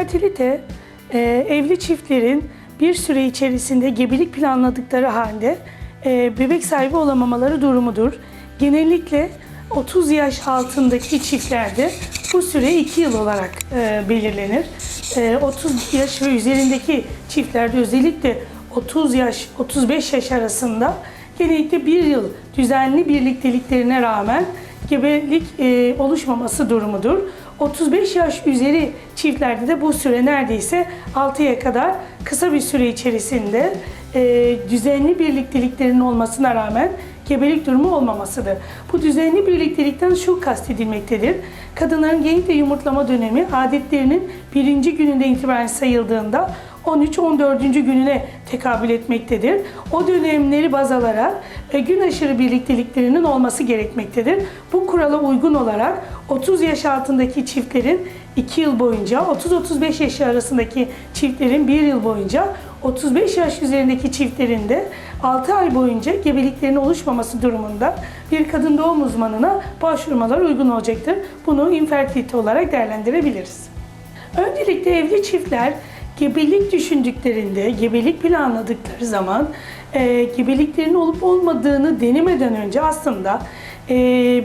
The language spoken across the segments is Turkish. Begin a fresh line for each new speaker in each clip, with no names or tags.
İnfertilite, e, evli çiftlerin bir süre içerisinde gebelik planladıkları halde e, bebek sahibi olamamaları durumudur. Genellikle 30 yaş altındaki çiftlerde bu süre 2 yıl olarak e, belirlenir. E, 30 yaş ve üzerindeki çiftlerde özellikle 30 yaş, 35 yaş arasında genellikle bir yıl düzenli birlikteliklerine rağmen gebelik oluşmaması durumudur. 35 yaş üzeri çiftlerde de bu süre neredeyse 6'ya kadar kısa bir süre içerisinde e, düzenli birlikteliklerin olmasına rağmen gebelik durumu olmamasıdır. Bu düzenli birliktelikten şu kastedilmektedir. Kadınların genellikle yumurtlama dönemi adetlerinin birinci gününde itibaren sayıldığında 13-14. gününe tekabül etmektedir. O dönemleri baz alarak e, gün aşırı birlikteliklerinin olması gerekmektedir. Bu kurala uygun olarak 30 yaş altındaki çiftlerin 2 yıl boyunca, 30-35 yaş arasındaki çiftlerin 1 yıl boyunca, 35 yaş üzerindeki çiftlerin de 6 ay boyunca gebeliklerin oluşmaması durumunda bir kadın doğum uzmanına başvurmalar uygun olacaktır. Bunu infertilite olarak değerlendirebiliriz. Öncelikle evli çiftler gebelik düşündüklerinde, gebelik planladıkları zaman e, gebeliklerin olup olmadığını denemeden önce aslında e,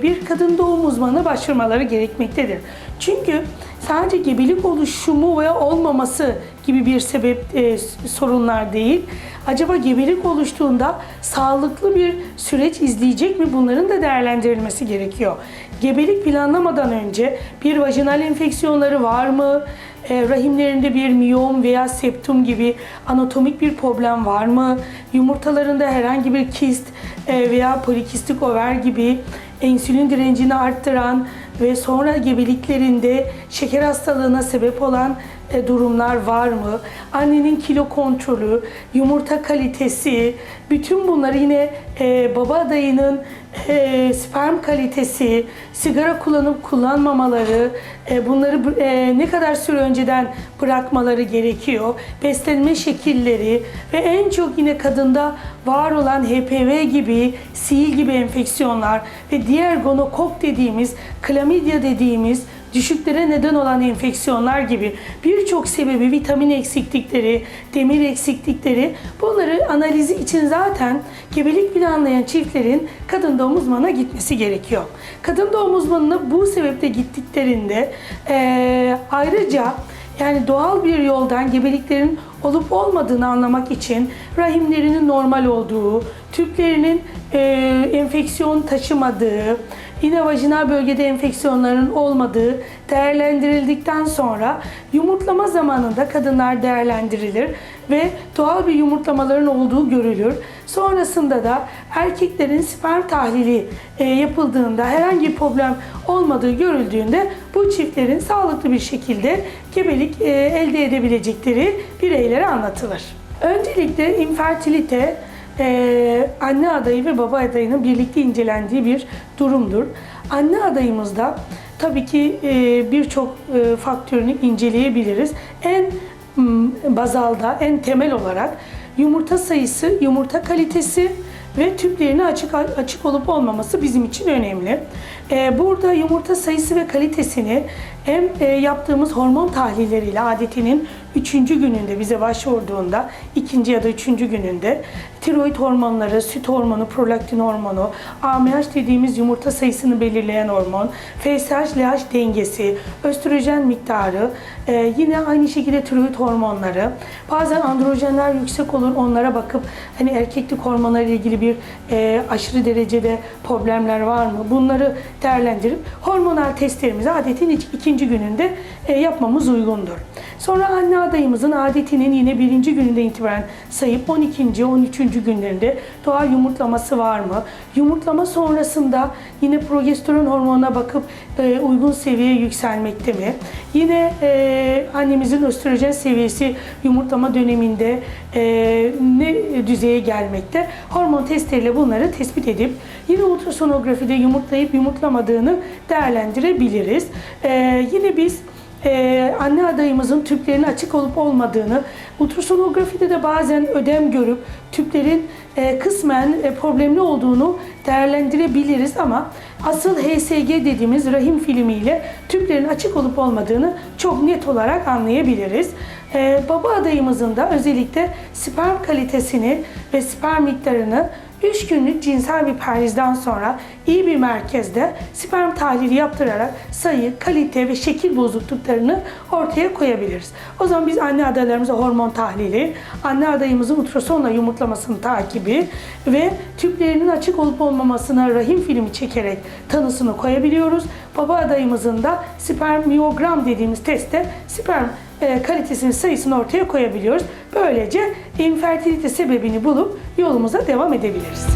bir kadın doğum uzmanına başvurmaları gerekmektedir. Çünkü sadece gebelik oluşumu veya olmaması gibi bir sebep e, sorunlar değil. Acaba gebelik oluştuğunda sağlıklı bir süreç izleyecek mi? Bunların da değerlendirilmesi gerekiyor. Gebelik planlamadan önce bir vajinal enfeksiyonları var mı? E, rahimlerinde bir miyom veya septum gibi anatomik bir problem var mı? Yumurtalarında herhangi bir kist e, veya polikistik over gibi insülin direncini arttıran ve sonra gebeliklerinde şeker hastalığına sebep olan durumlar var mı? Annenin kilo kontrolü, yumurta kalitesi, bütün bunları yine e, baba adayının e, sperm kalitesi, sigara kullanıp kullanmamaları, e, bunları e, ne kadar süre önceden bırakmaları gerekiyor, beslenme şekilleri ve en çok yine kadında var olan HPV gibi, sil gibi enfeksiyonlar ve diğer gonokok dediğimiz, klamidya dediğimiz düşüklere neden olan enfeksiyonlar gibi birçok sebebi vitamin eksiklikleri, demir eksiklikleri bunları analizi için zaten gebelik planlayan çiftlerin kadın doğum uzmanına gitmesi gerekiyor. Kadın doğum uzmanına bu sebeple gittiklerinde eee, ayrıca yani doğal bir yoldan gebeliklerin olup olmadığını anlamak için rahimlerinin normal olduğu, tüplerinin e, enfeksiyon taşımadığı, yine vajinal bölgede enfeksiyonların olmadığı değerlendirildikten sonra yumurtlama zamanında kadınlar değerlendirilir ve doğal bir yumurtlamaların olduğu görülür. Sonrasında da erkeklerin sperm tahlili e, yapıldığında herhangi bir problem olmadığı görüldüğünde bu çiftlerin sağlıklı bir şekilde gebelik e, elde edebilecekleri bireylere anlatılır. Öncelikle infertilite e, anne adayı ve baba adayının birlikte incelendiği bir durumdur. Anne adayımızda tabii ki e, birçok e, faktörünü inceleyebiliriz. En bazalda, en temel olarak yumurta sayısı, yumurta kalitesi ve tüplerinin açık açık olup olmaması bizim için önemli. Ee, burada yumurta sayısı ve kalitesini hem e, yaptığımız hormon tahlilleriyle adetinin 3. gününde bize başvurduğunda, ikinci ya da üçüncü gününde tiroid hormonları, süt hormonu, prolaktin hormonu, AMH dediğimiz yumurta sayısını belirleyen hormon, FSH-LH dengesi, östrojen miktarı, e, yine aynı şekilde tiroid hormonları, bazen androjenler yüksek olur onlara bakıp hani erkeklik hormonları ile ilgili bir e, aşırı derecede problemler var mı? Bunları değerlendirip hormonal testlerimizi adetin ikinci gününde e, yapmamız uygundur. Sonra anne adayımızın adetinin yine birinci gününde itibaren sayıp 12. 13. günlerinde doğal yumurtlaması var mı? Yumurtlama sonrasında yine progesteron hormonuna bakıp e, uygun seviyeye yükselmekte mi? Yine e, annemizin östrojen seviyesi yumurtlama döneminde e, ne düzeye gelmekte? Hormon testleriyle bunları tespit edip yine ultrasonografide yumurtlayıp yumurtlamadığını değerlendirebiliriz. E, yine biz e, anne adayımızın tüplerinin açık olup olmadığını, ultrasonografide de bazen ödem görüp tüplerin e, kısmen e, problemli olduğunu değerlendirebiliriz ama asıl HSG dediğimiz rahim filmiyle tüplerin açık olup olmadığını çok net olarak anlayabiliriz. E, baba adayımızın da özellikle sperm kalitesini ve sperm miktarını 3 günlük cinsel bir perhizden sonra iyi bir merkezde sperm tahlili yaptırarak sayı, kalite ve şekil bozukluklarını ortaya koyabiliriz. O zaman biz anne adaylarımıza hormon tahlili, anne adayımızın ultrasonla yumurtlamasını takibi ve tüplerinin açık olup olmamasına rahim filmi çekerek tanısını koyabiliyoruz. Baba adayımızın da spermiyogram dediğimiz testte sperm e, kalitesinin sayısını ortaya koyabiliyoruz. Böylece infertilite sebebini bulup yolumuza devam edebiliriz.